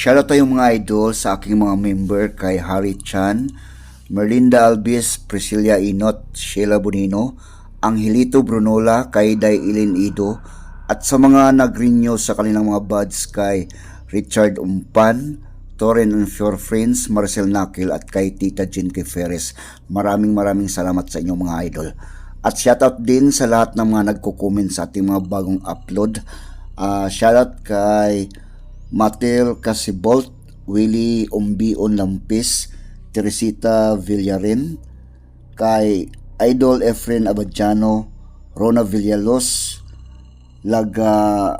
Shoutout tayong mga idol sa aking mga member kay Harry Chan, Merlinda Albies, Priscilla Inot, Sheila Bonino, Angelito Brunola, kay Day Ilin Ido, at sa mga nag-renew sa kanilang mga buds kay Richard Umpan, Toren and Your Friends, Marcel Nakil at kay Tita Jean Ferres. Maraming maraming salamat sa inyong mga idol. At shoutout din sa lahat ng mga nagko-comment sa ating mga bagong upload. Ah, shoutout kay Matel Casibolt, Willie Umbion Lampis, Teresita Villarin, kay Idol Efren Abadjano, Rona Villalos, Laga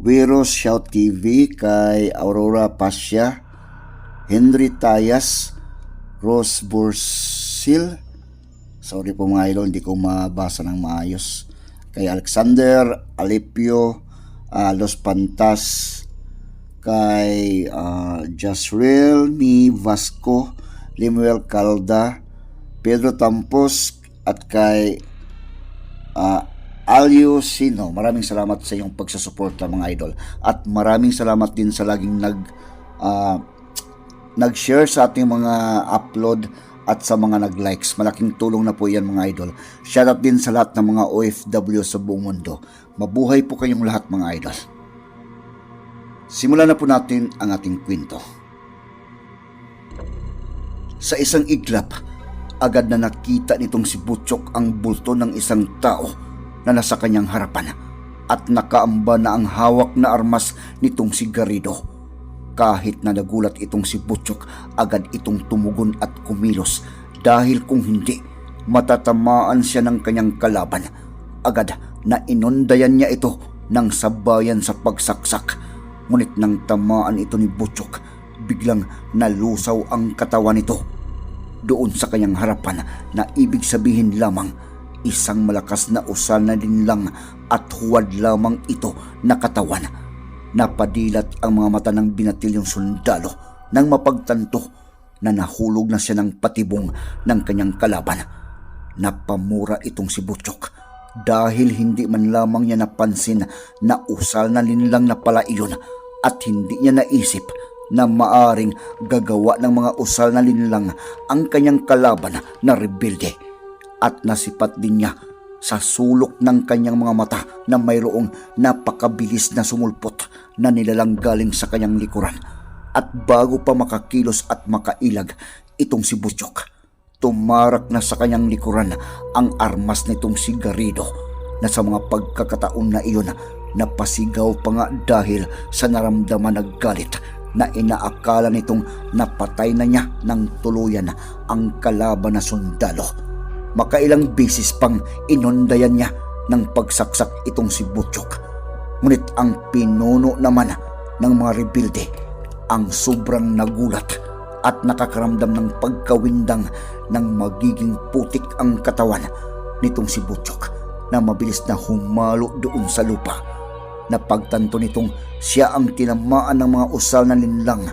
Wiros Shout TV, kay Aurora Pasya, Henry Tayas, Rose Bursil, sorry po mga idol, hindi ko mabasa ng maayos, kay Alexander Alipio, ah, Los Pantas, kay uh, Jasriel Mi Vasco, Limuel Calda, Pedro Tampos at kay uh, Alio Sino. Maraming salamat sa iyong pagsusuporta mga idol. At maraming salamat din sa laging nag uh, nag-share sa ating mga upload at sa mga nag-likes. Malaking tulong na po yan mga idol. Shoutout din sa lahat ng mga OFW sa buong mundo. Mabuhay po kayong lahat mga idol. Simulan na po natin ang ating kwento. Sa isang iglap, agad na nakita nitong si Butchok ang bulto ng isang tao na nasa kanyang harapan at nakaamba na ang hawak na armas nitong si Garrido. Kahit na nagulat itong si Butchok, agad itong tumugon at kumilos dahil kung hindi, matatamaan siya ng kanyang kalaban. Agad na inundayan niya ito ng sabayan sa pagsaksak Ngunit nang tamaan ito ni Butchok, biglang nalusaw ang katawan nito. Doon sa kanyang harapan na ibig sabihin lamang isang malakas na usal na din lang at huwad lamang ito na katawan. Napadilat ang mga mata ng binatilyong sundalo nang mapagtanto na nahulog na siya ng patibong ng kanyang kalaban. Napamura itong si Butchok dahil hindi man lamang niya napansin na usal na linlang na pala iyon at hindi niya naisip na maaring gagawa ng mga usal na linlang ang kanyang kalaban na rebelde at nasipat din niya sa sulok ng kanyang mga mata na mayroong napakabilis na sumulpot na nilalang galing sa kanyang likuran. At bago pa makakilos at makailag itong si Butchok, tumarak na sa kanyang likuran ang armas nitong si Garrido na sa mga pagkakataon na iyon napasigaw pa nga dahil sa naramdaman na galit na inaakala nitong napatay na niya ng tuluyan ang kalaban na sundalo. Makailang bisis pang inundayan niya ng pagsaksak itong si Butchok. Ngunit ang pinuno naman ng mga rebelde ang sobrang nagulat at nakakaramdam ng pagkawindang ng magiging putik ang katawan nitong si Butchok na mabilis na humalo doon sa lupa. Napagtanto nitong siya ang tinamaan ng mga usal na linlang.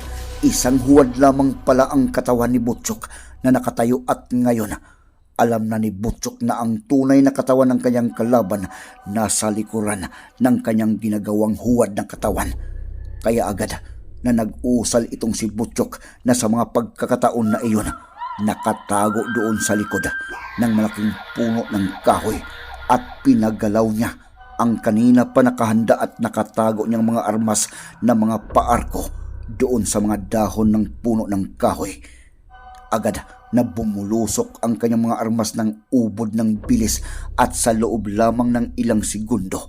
Isang huwad lamang pala ang katawan ni Butchok na nakatayo at ngayon alam na ni Butchok na ang tunay na katawan ng kanyang kalaban nasa likuran ng kanyang ginagawang huwad ng katawan. Kaya agad na nag-usal itong si Butchok na sa mga pagkakataon na iyon nakatago doon sa likod ng malaking puno ng kahoy at pinagalaw niya ang kanina pa nakahanda at nakatago niyang mga armas na mga paarko doon sa mga dahon ng puno ng kahoy. Agad na bumulusok ang kanyang mga armas ng ubod ng bilis at sa loob lamang ng ilang segundo,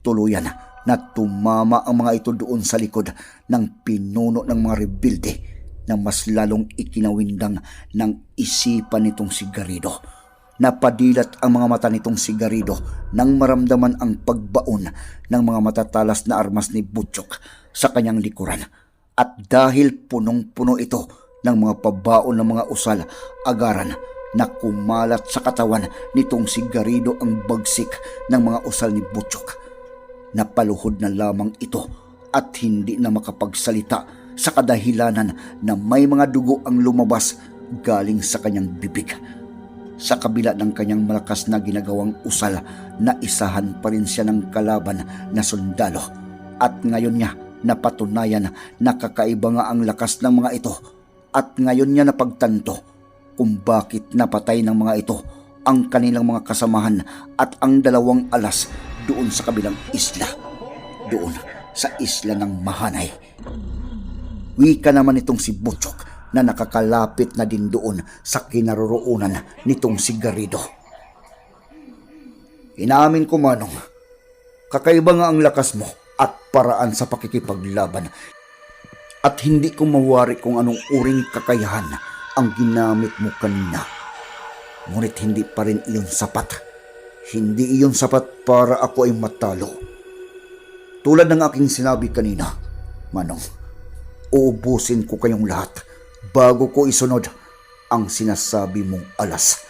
tuluyan na tumama ang mga ito doon sa likod ng pinuno ng mga rebelde na mas lalong ikinawindang ng isipan nitong si Garrido. Napadilat ang mga mata nitong si Garrido nang maramdaman ang pagbaon ng mga matatalas na armas ni Butchok sa kanyang likuran. At dahil punong-puno ito ng mga pabaon ng mga usal, agaran na kumalat sa katawan nitong si Garrido ang bagsik ng mga usal ni Butchok. Napaluhod na lamang ito at hindi na makapagsalita sa kadahilanan na may mga dugo ang lumabas galing sa kanyang bibig. Sa kabila ng kanyang malakas na ginagawang usal, naisahan pa rin siya ng kalaban na sundalo. At ngayon niya Napatunayan na kakaiba nga ang lakas ng mga ito at ngayon niya napagtanto kung bakit napatay ng mga ito ang kanilang mga kasamahan at ang dalawang alas doon sa kabilang isla. Doon sa isla ng Mahanay. Wika naman itong si Butchok na nakakalapit na din doon sa kinaroroonan nitong si Garrido. Inamin ko manong, kakaiba nga ang lakas mo at paraan sa pakikipaglaban at hindi ko mawari kung anong uring kakayahan ang ginamit mo kanina. Ngunit hindi pa rin iyon sapat. Hindi iyon sapat para ako ay matalo. Tulad ng aking sinabi kanina, Manong, uubusin ko kayong lahat bago ko isunod ang sinasabi mong alas.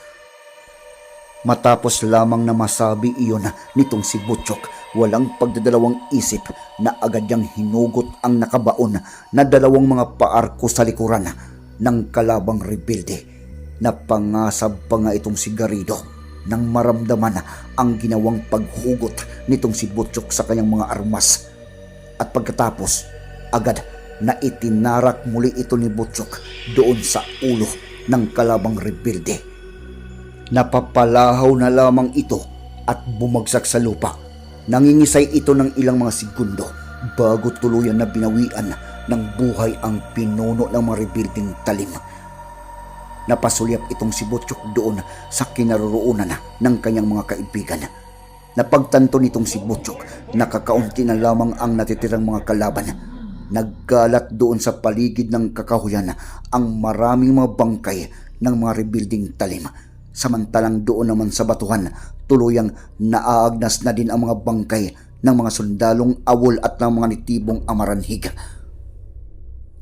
Matapos lamang na masabi iyon nitong si Butchok, walang pagdadalawang isip na agad niyang hinugot ang nakabaon na dalawang mga paarko sa likuran ng kalabang rebelde. Napangasab pa nga itong si Garrido nang maramdaman ang ginawang paghugot nitong si Butchok sa kanyang mga armas. At pagkatapos, agad na itinarak muli ito ni Butchok doon sa ulo ng kalabang rebelde. Napapalahaw na lamang ito at bumagsak sa lupa. Nangingisay ito ng ilang mga segundo bago tuluyan na binawian ng buhay ang pinuno ng mga rebuilding talim. Napasulyap itong si Butchok doon sa kinaroroonan ng kanyang mga kaibigan. Napagtanto nitong si Butchok na kakaunti na lamang ang natitirang mga kalaban. Naggalat doon sa paligid ng kakahuyan ang maraming mga bangkay ng mga rebuilding talim. Samantalang doon naman sa batuhan, tuluyang naaagnas na din ang mga bangkay ng mga sundalong awol at ng mga nitibong amaranhig.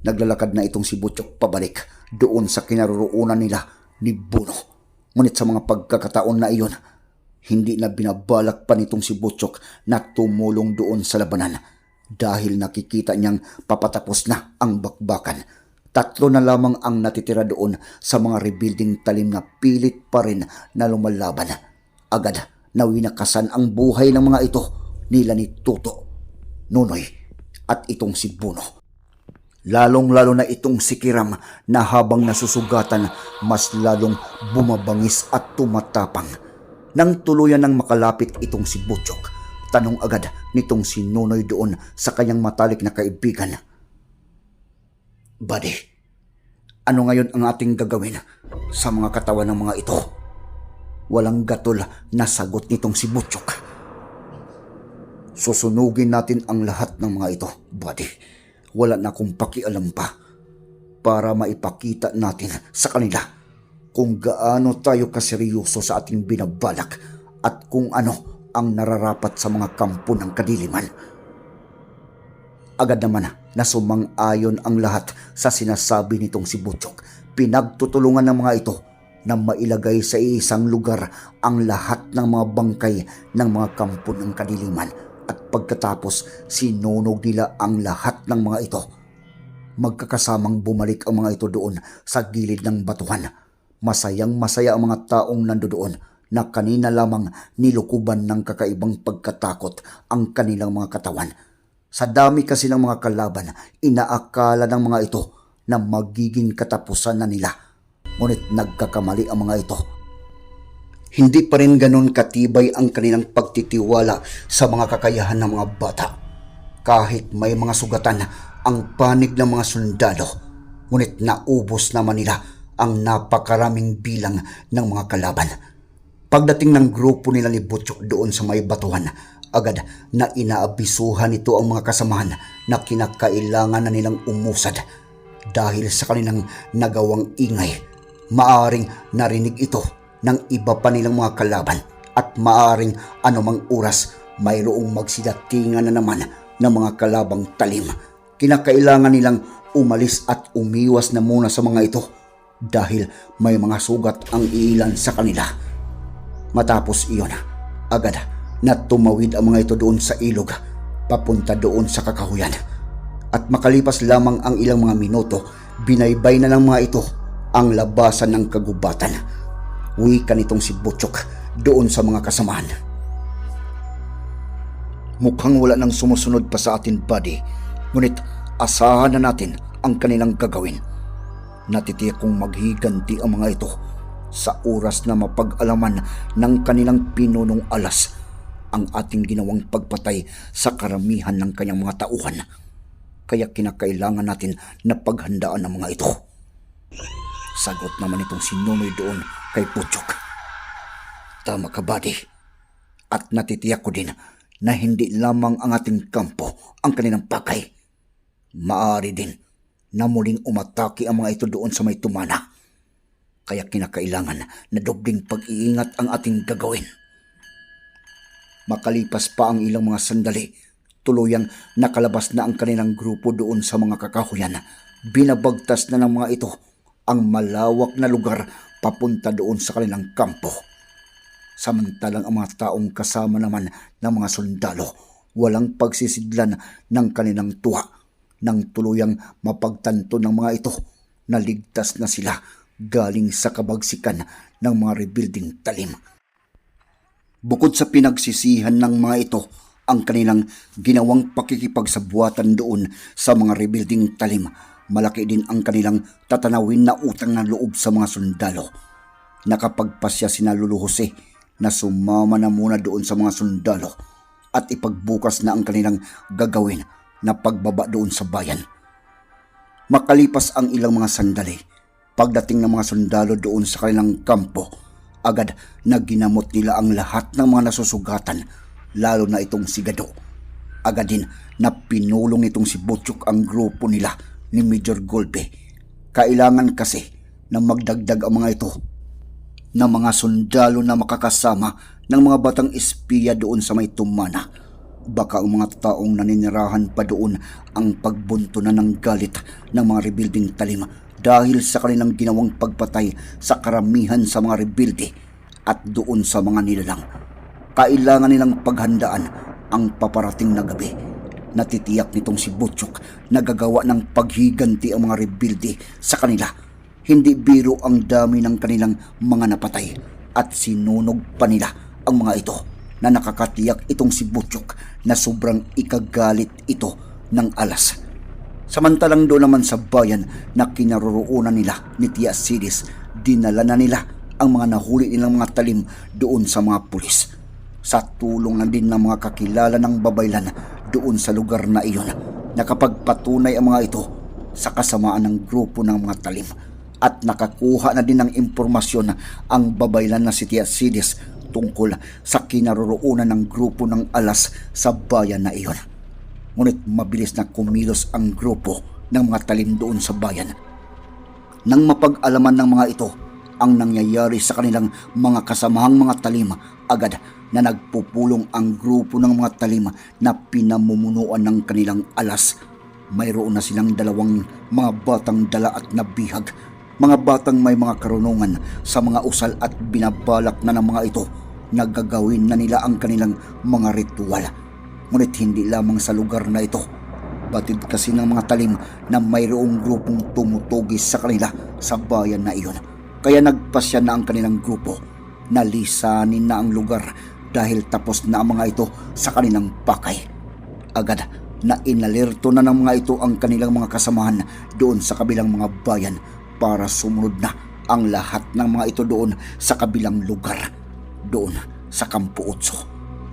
Naglalakad na itong si Butchok pabalik doon sa kinaroroonan nila ni Buno. Ngunit sa mga pagkakataon na iyon, hindi na binabalak pa nitong si Butchok na tumulong doon sa labanan dahil nakikita niyang papatapos na ang bakbakan. Tatlo na lamang ang natitira doon sa mga rebuilding talim na pilit pa rin na lumalaban. Agad na winakasan ang buhay ng mga ito nila ni Tuto, Nunoy at itong si Buno. Lalong-lalo na itong si Kiram na habang nasusugatan mas lalong bumabangis at tumatapang. Nang tuluyan ng makalapit itong si Butchok, tanong agad nitong si Nunoy doon sa kanyang matalik na kaibigan. Buddy, ano ngayon ang ating gagawin sa mga katawan ng mga ito? Walang gatol na sagot nitong si Butchok. Susunugin natin ang lahat ng mga ito, buddy. Wala na akong pakialam pa para maipakita natin sa kanila kung gaano tayo kaseryoso sa ating binabalak at kung ano ang nararapat sa mga kampo ng kadiliman. Agad naman na sumang-ayon ang lahat sa sinasabi nitong si Butchok. Pinagtutulungan ng mga ito na mailagay sa isang lugar ang lahat ng mga bangkay ng mga kampo ng kadiliman at pagkatapos sinunog nila ang lahat ng mga ito. Magkakasamang bumalik ang mga ito doon sa gilid ng batuhan. Masayang masaya ang mga taong nandoon na kanina lamang nilukuban ng kakaibang pagkatakot ang kanilang mga katawan. Sa dami kasi ng mga kalaban, inaakala ng mga ito na magiging katapusan na nila. Ngunit nagkakamali ang mga ito. Hindi pa rin ganon katibay ang kanilang pagtitiwala sa mga kakayahan ng mga bata. Kahit may mga sugatan ang panig ng mga sundalo, ngunit naubos naman nila ang napakaraming bilang ng mga kalaban. Pagdating ng grupo nila ni Butchok doon sa may batuhan, agad na inaabisuhan nito ang mga kasamahan na kinakailangan na nilang umusad dahil sa kanilang nagawang ingay. Maaring narinig ito ng iba pa nilang mga kalaban at maaring anumang oras mayroong magsidatingan na naman ng mga kalabang talim. Kinakailangan nilang umalis at umiwas na muna sa mga ito dahil may mga sugat ang ilan sa kanila. Matapos iyon, agad na tumawid ang mga ito doon sa ilog papunta doon sa kakahuyan. At makalipas lamang ang ilang mga minuto, binaybay na ng mga ito ang labasan ng kagubatan. Wika nitong si Butchok doon sa mga kasamahan. Mukhang wala nang sumusunod pa sa atin, buddy. Ngunit asahan na natin ang kanilang gagawin. Natitiyak kong maghiganti ang mga ito sa oras na mapag-alaman ng kanilang pinunong alas ang ating ginawang pagpatay sa karamihan ng kanyang mga tauhan. Kaya kinakailangan natin na paghandaan ang mga ito. Sagot naman itong si Nunoy doon kay Puchok. Tama ka, buddy. At natitiyak ko din na hindi lamang ang ating kampo ang kanilang pakay. Maari din na muling umatake ang mga ito doon sa may tumana. Kaya kinakailangan na dobling pag-iingat ang ating gagawin. Makalipas pa ang ilang mga sandali, tuluyang nakalabas na ang kanilang grupo doon sa mga kakahuyan. Binabagtas na ng mga ito ang malawak na lugar papunta doon sa kanilang kampo. Samantalang ang mga taong kasama naman ng mga sundalo, walang pagsisidlan ng kanilang tuwa nang tuluyang mapagtanto ng mga ito na ligtas na sila galing sa kabagsikan ng mga rebuilding talim. Bukod sa pinagsisihan ng mga ito, ang kanilang ginawang pakikipagsabuatan doon sa mga rebuilding talim, malaki din ang kanilang tatanawin na utang ng loob sa mga sundalo. Nakapagpasya sina Lolo Jose na sumama na muna doon sa mga sundalo at ipagbukas na ang kanilang gagawin na pagbaba doon sa bayan. Makalipas ang ilang mga sandali, pagdating ng mga sundalo doon sa kanilang kampo, agad na ginamot nila ang lahat ng mga nasusugatan, lalo na itong si Gado. Agad din na pinulong nitong si Butchok ang grupo nila ni Major Golpe. Kailangan kasi na magdagdag ang mga ito na mga sundalo na makakasama ng mga batang espiya doon sa may tumana. Baka ang mga taong naninirahan pa doon ang pagbunto na ng galit ng mga rebuilding talim dahil sa kanilang ginawang pagpatay sa karamihan sa mga rebuilde at doon sa mga nilalang. Kailangan nilang paghandaan ang paparating na gabi. Natitiyak nitong si Butchok na gagawa ng paghiganti ang mga rebuilde sa kanila. Hindi biro ang dami ng kanilang mga napatay at sinunog pa nila ang mga ito na nakakatiyak itong si Butchok na sobrang ikagalit ito ng alas. Samantalang doon naman sa bayan na kinaroroonan nila ni Tia Sidis, dinala na nila ang mga nahuli nilang mga talim doon sa mga pulis. Sa tulong na din ng mga kakilala ng babaylan doon sa lugar na iyon, nakapagpatunay ang mga ito sa kasamaan ng grupo ng mga talim at nakakuha na din ng impormasyon ang babaylan na si Tia Sidis tungkol sa kinaroroonan ng grupo ng alas sa bayan na iyon. Ngunit mabilis na kumilos ang grupo ng mga talim doon sa bayan. Nang mapag-alaman ng mga ito ang nangyayari sa kanilang mga kasamahang mga talim, agad na nagpupulong ang grupo ng mga talim na pinamumunuan ng kanilang alas. Mayroon na silang dalawang mga batang dala at nabihag mga batang may mga karunungan sa mga usal at binabalak na ng mga ito na gagawin na nila ang kanilang mga ritual. Ngunit hindi lamang sa lugar na ito. Batid kasi ng mga talim na mayroong grupong tumutugis sa kanila sa bayan na iyon. Kaya nagpasya na ang kanilang grupo. Nalisanin na ang lugar dahil tapos na ang mga ito sa kanilang pakay. Agad na inalerto na ng mga ito ang kanilang mga kasamahan doon sa kabilang mga bayan para sumunod na ang lahat ng mga ito doon sa kabilang lugar, doon sa Kampo Otso.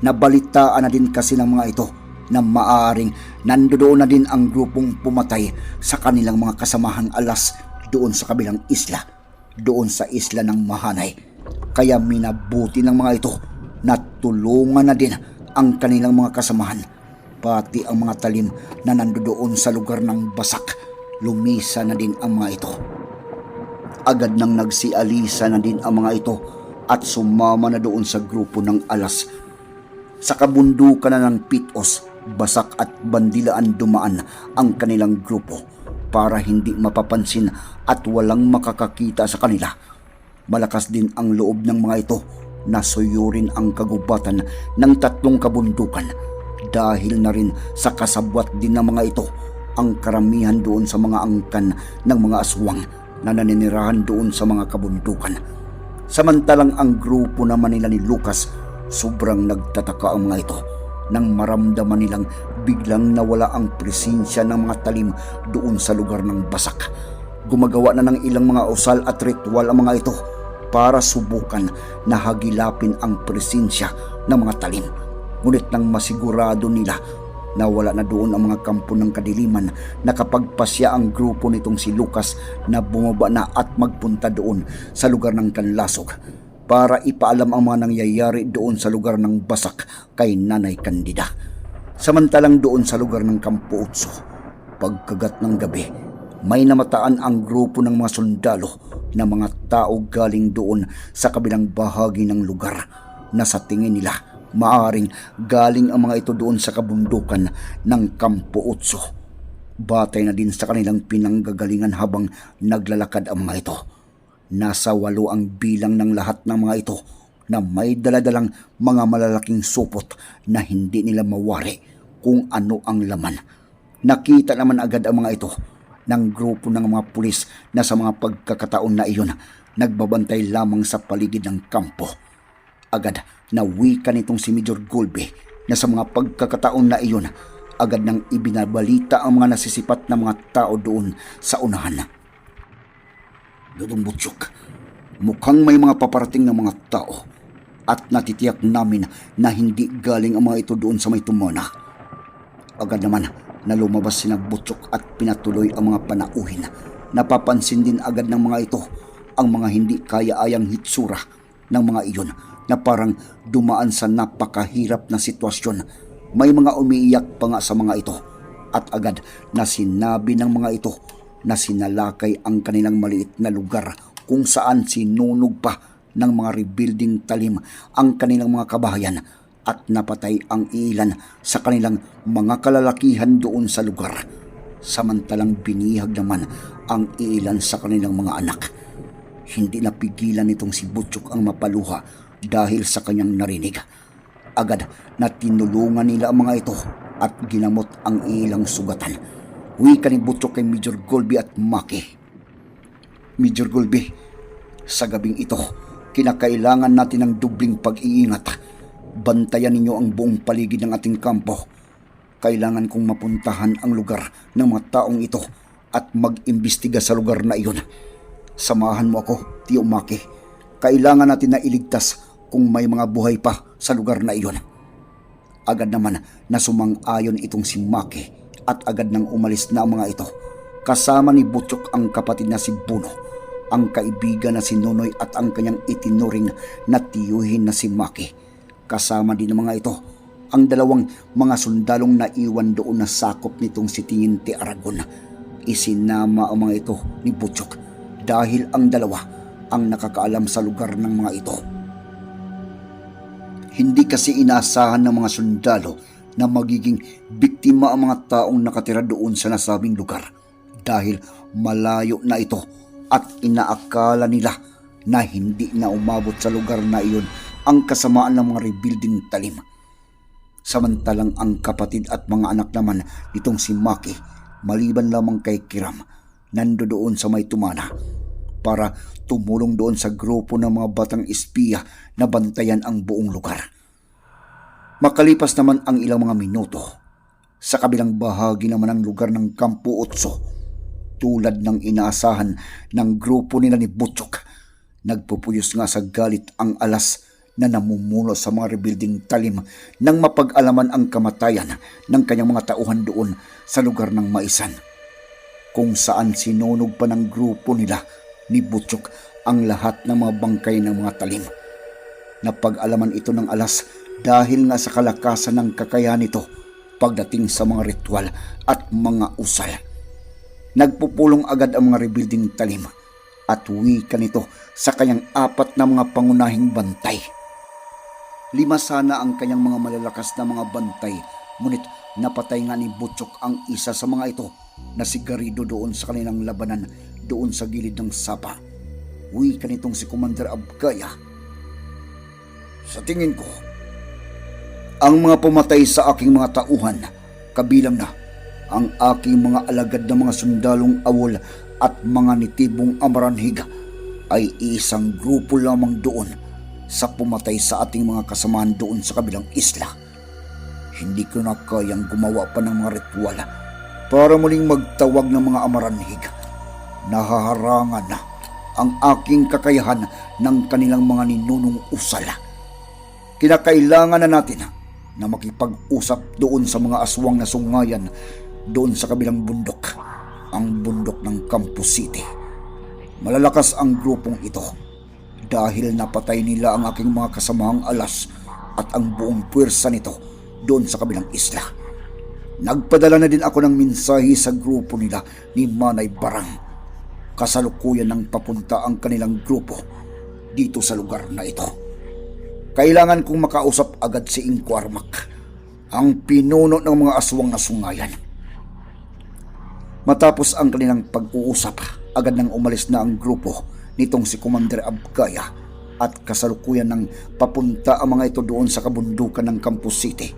Nabalitaan na din kasi ng mga ito na maaaring nandoon na din ang grupong pumatay sa kanilang mga kasamahang alas doon sa kabilang isla, doon sa isla ng Mahanay. Kaya minabuti ng mga ito na tulungan na din ang kanilang mga kasamahan, pati ang mga talim na nandoon sa lugar ng Basak. Lumisa na din ang mga ito agad nang nagsialisa na din ang mga ito at sumama na doon sa grupo ng alas. Sa kabundukan na ng Pitos, Basak at Bandilaan dumaan ang kanilang grupo para hindi mapapansin at walang makakakita sa kanila. Malakas din ang loob ng mga ito na suyurin ang kagubatan ng tatlong kabundukan dahil na rin sa kasabwat din ng mga ito ang karamihan doon sa mga angkan ng mga aswang na naninirahan doon sa mga kabundukan. Samantalang ang grupo naman nila ni Lucas, sobrang nagtataka ang mga ito nang maramdaman nilang biglang nawala ang presensya ng mga talim doon sa lugar ng basak. Gumagawa na ng ilang mga usal at ritual ang mga ito para subukan na hagilapin ang presensya ng mga talim. Ngunit nang masigurado nila na wala na doon ang mga kampo ng kadiliman, nakapagpasya ang grupo nitong si Lucas na bumaba na at magpunta doon sa lugar ng Kanlasog para ipaalam ang mga nangyayari doon sa lugar ng Basak kay Nanay Candida. Samantalang doon sa lugar ng Kampo Utso, pagkagat ng gabi, may namataan ang grupo ng mga sundalo na mga tao galing doon sa kabilang bahagi ng lugar na sa tingin nila maaring galing ang mga ito doon sa kabundukan ng Kampo Utso. Batay na din sa kanilang pinanggagalingan habang naglalakad ang mga ito. Nasa walo ang bilang ng lahat ng mga ito na may daladalang mga malalaking supot na hindi nila mawari kung ano ang laman. Nakita naman agad ang mga ito ng grupo ng mga pulis na sa mga pagkakataon na iyon nagbabantay lamang sa paligid ng kampo. Agad na wika nitong si Major Gulbe na sa mga pagkakataon na iyon agad nang ibinabalita ang mga nasisipat na mga tao doon sa unahan. Dudong Butchok, mukhang may mga paparating na mga tao at natitiyak namin na hindi galing ang mga ito doon sa may tumana. Agad naman na lumabas sina Butchok at pinatuloy ang mga panauhin. Napapansin din agad ng mga ito ang mga hindi kaya-ayang hitsura ng mga iyon na parang dumaan sa napakahirap na sitwasyon. May mga umiiyak pa nga sa mga ito at agad na sinabi ng mga ito na sinalakay ang kanilang maliit na lugar kung saan sinunog pa ng mga rebuilding talim ang kanilang mga kabahayan at napatay ang ilan sa kanilang mga kalalakihan doon sa lugar. Samantalang binihag naman ang ilan sa kanilang mga anak. Hindi napigilan nitong si Butchok ang mapaluha dahil sa kanyang narinig. Agad na tinulungan nila ang mga ito at ginamot ang ilang sugatan. Wika ni Butchok kay Major Golby at Maki. Major Golby, sa gabing ito, kinakailangan natin ng dubling pag-iingat. Bantayan ninyo ang buong paligid ng ating kampo. Kailangan kong mapuntahan ang lugar ng mga taong ito at mag-imbestiga sa lugar na iyon. Samahan mo ako, Tio Maki. Kailangan natin na iligtas kung may mga buhay pa sa lugar na iyon. Agad naman na sumang-ayon itong si Maki at agad nang umalis na ang mga ito. Kasama ni Butchok ang kapatid na si Buno, ang kaibigan na si Nonoy at ang kanyang itinuring na tiyuhin na si Maki. Kasama din ng mga ito ang dalawang mga sundalong na iwan doon na sakop nitong si Tiniente Aragon. Isinama ang mga ito ni Butchok dahil ang dalawa ang nakakaalam sa lugar ng mga ito. Hindi kasi inaasahan ng mga sundalo na magiging biktima ang mga taong nakatira doon sa nasabing lugar dahil malayo na ito at inaakala nila na hindi na umabot sa lugar na iyon ang kasamaan ng mga rebuilding talim. Samantalang ang kapatid at mga anak naman nitong si Maki, maliban lamang kay Kiram, nando doon sa may tumana para tumulong doon sa grupo ng mga batang espiya na bantayan ang buong lugar. Makalipas naman ang ilang mga minuto, sa kabilang bahagi naman ng lugar ng Kampo Otso, tulad ng inaasahan ng grupo nila ni Butchok, nagpupuyos nga sa galit ang alas na namumuno sa mga rebuilding talim nang mapag-alaman ang kamatayan ng kanyang mga tauhan doon sa lugar ng Maisan kung saan sinunog pa ng grupo nila ni Butchok ang lahat ng mga bangkay ng mga talim. Napag-alaman ito ng alas dahil nga sa kalakasan ng kakayahan nito pagdating sa mga ritual at mga usal. Nagpupulong agad ang mga rebuilding talim at wika nito sa kanyang apat na mga pangunahing bantay. Lima sana ang kanyang mga malalakas na mga bantay, ngunit napatay nga ni Butchok ang isa sa mga ito na si Garrido doon sa kanilang labanan doon sa gilid ng sapa. Uwi ka nitong si Commander Abgaya. Sa tingin ko, ang mga pumatay sa aking mga tauhan, kabilang na ang aking mga alagad na mga sundalong awol at mga nitibong amaranhig ay isang grupo lamang doon sa pumatay sa ating mga kasamahan doon sa kabilang isla. Hindi ko na kayang gumawa pa ng mga ritual para muling magtawag ng mga amaranhig. Nahaharangan na ang aking kakayahan ng kanilang mga ninunong usala. Kinakailangan na natin na makipag-usap doon sa mga aswang na sungayan doon sa kabilang bundok, ang bundok ng Campus City. Malalakas ang grupong ito dahil napatay nila ang aking mga kasamahang alas at ang buong puwersa nito doon sa kabilang isla. Nagpadala na din ako ng mensahe sa grupo nila ni Manay Barang. Kasalukuyan ng papunta ang kanilang grupo dito sa lugar na ito. Kailangan kong makausap agad si Inko Armak, ang pinuno ng mga aswang na sungayan. Matapos ang kanilang pag-uusap, agad nang umalis na ang grupo nitong si Commander Abgaya at kasalukuyan ng papunta ang mga ito doon sa kabundukan ng Campus City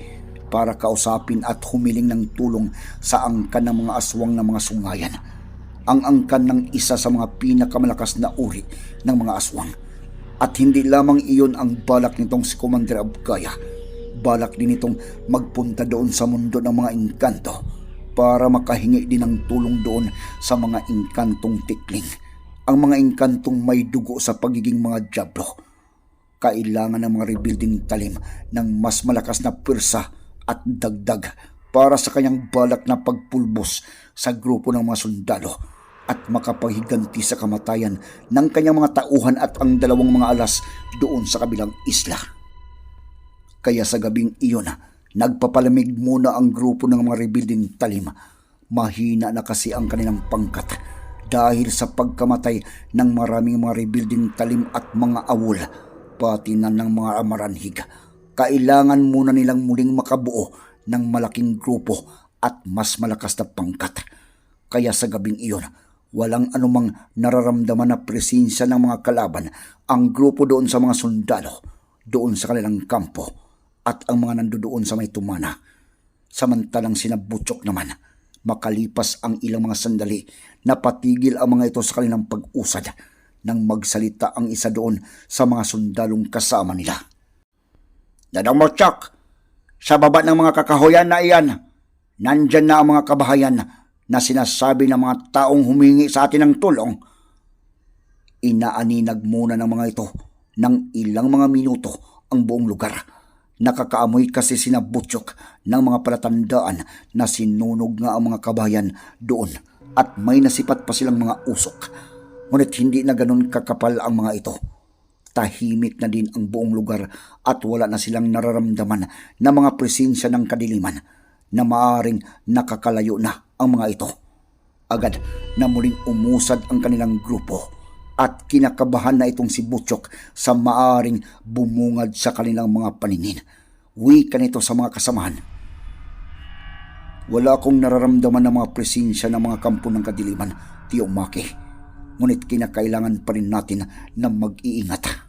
para kausapin at humiling ng tulong sa angkan ng mga aswang ng mga sungayan. Ang angkan ng isa sa mga pinakamalakas na uri ng mga aswang. At hindi lamang iyon ang balak nitong si Commander Abgaya. Balak din itong magpunta doon sa mundo ng mga engkanto para makahingi din ng tulong doon sa mga engkantong tikling. Ang mga engkantong may dugo sa pagiging mga diablo. Kailangan ng mga rebuilding talim ng mas malakas na pwersa at dagdag para sa kanyang balak na pagpulbos sa grupo ng mga sundalo at makapaghiganti sa kamatayan ng kanyang mga tauhan at ang dalawang mga alas doon sa kabilang isla. Kaya sa gabing iyon, nagpapalamig muna ang grupo ng mga rebuilding talim. Mahina na kasi ang kanilang pangkat dahil sa pagkamatay ng maraming mga rebuilding talim at mga awol, pati na ng mga amaranhig. Kailangan muna nilang muling makabuo ng malaking grupo at mas malakas na pangkat. Kaya sa gabing iyon, walang anumang nararamdaman na presensya ng mga kalaban ang grupo doon sa mga sundalo, doon sa kanilang kampo, at ang mga nandoon sa may tumana. Samantalang sinabutsok naman, makalipas ang ilang mga sandali, napatigil ang mga ito sa kanilang pag-usad nang magsalita ang isa doon sa mga sundalong kasama nila. Dadang Mochak, sa baba ng mga kakahoyan na iyan, nandyan na ang mga kabahayan na sinasabi ng mga taong humingi sa atin ng tulong. Inaaninag muna ng mga ito ng ilang mga minuto ang buong lugar. Nakakaamoy kasi sinabutyok ng mga palatandaan na sinunog nga ang mga kabayan doon at may nasipat pa silang mga usok. Ngunit hindi na ganun kakapal ang mga ito. Tahimik na din ang buong lugar at wala na silang nararamdaman na mga presensya ng kadiliman na maaring nakakalayo na ang mga ito. Agad na muling umusad ang kanilang grupo at kinakabahan na itong si Butchok sa maaring bumungad sa kanilang mga paningin. Wika nito sa mga kasamahan. Wala akong nararamdaman ng mga presensya ng mga kampo ng kadiliman, Tio Maki. Ngunit kinakailangan pa rin natin na mag-iingat.